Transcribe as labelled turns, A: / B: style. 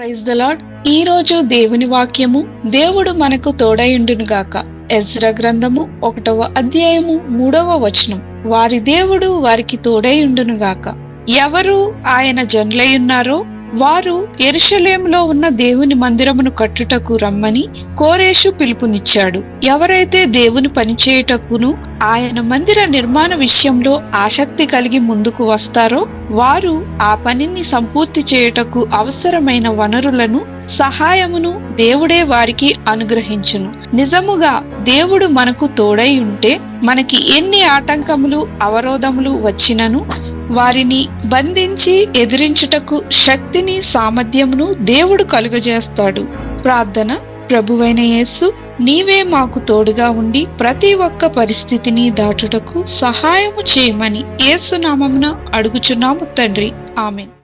A: Praise the lord ఈ రోజు దేవుని వాక్యము దేవుడు మనకు తోడయుండును గాక. ఎజ్ర గ్రంథము ఒకటవ అధ్యాయము మూడవ వచనం. వారి దేవుడు వారికి తోడయుండును గాక. ఎవరు ఆయన జనులయున్నారో వారు ఎరుషలేములో ఉన్న దేవుని మందిరమును కట్టుటకు రమ్మని కోరేషు పిలుపునిచ్చాడు. ఎవరైతే దేవుని పనిచేయుటకును ఆయన మందిర నిర్మాణ విషయంలో ఆసక్తి కలిగి ముందుకు వస్తారో వారు ఆ పనిని సంపూర్తి చేయుటకు అవసరమైన వనరులను సహాయమును దేవుడే వారికి అనుగ్రహించును. నిజముగా దేవుడు మనకు తోడై ఉంటే మనకి ఎన్ని ఆటంకములు అవరోధములు వచ్చినను వారిని బంధించి ఎదిరించుటకు శక్తిని సామర్థ్యమును దేవుడు కలుగజేస్తాడు. ప్రార్థన ప్రభువైన యేసు నీవే మాకు తోడుగా ఉండి ప్రతి ఒక్క పరిస్థితిని దాటుటకు సహాయము చేయమని యేసునామమున అడుగుచున్నాము తండ్రి. ఆమెన్.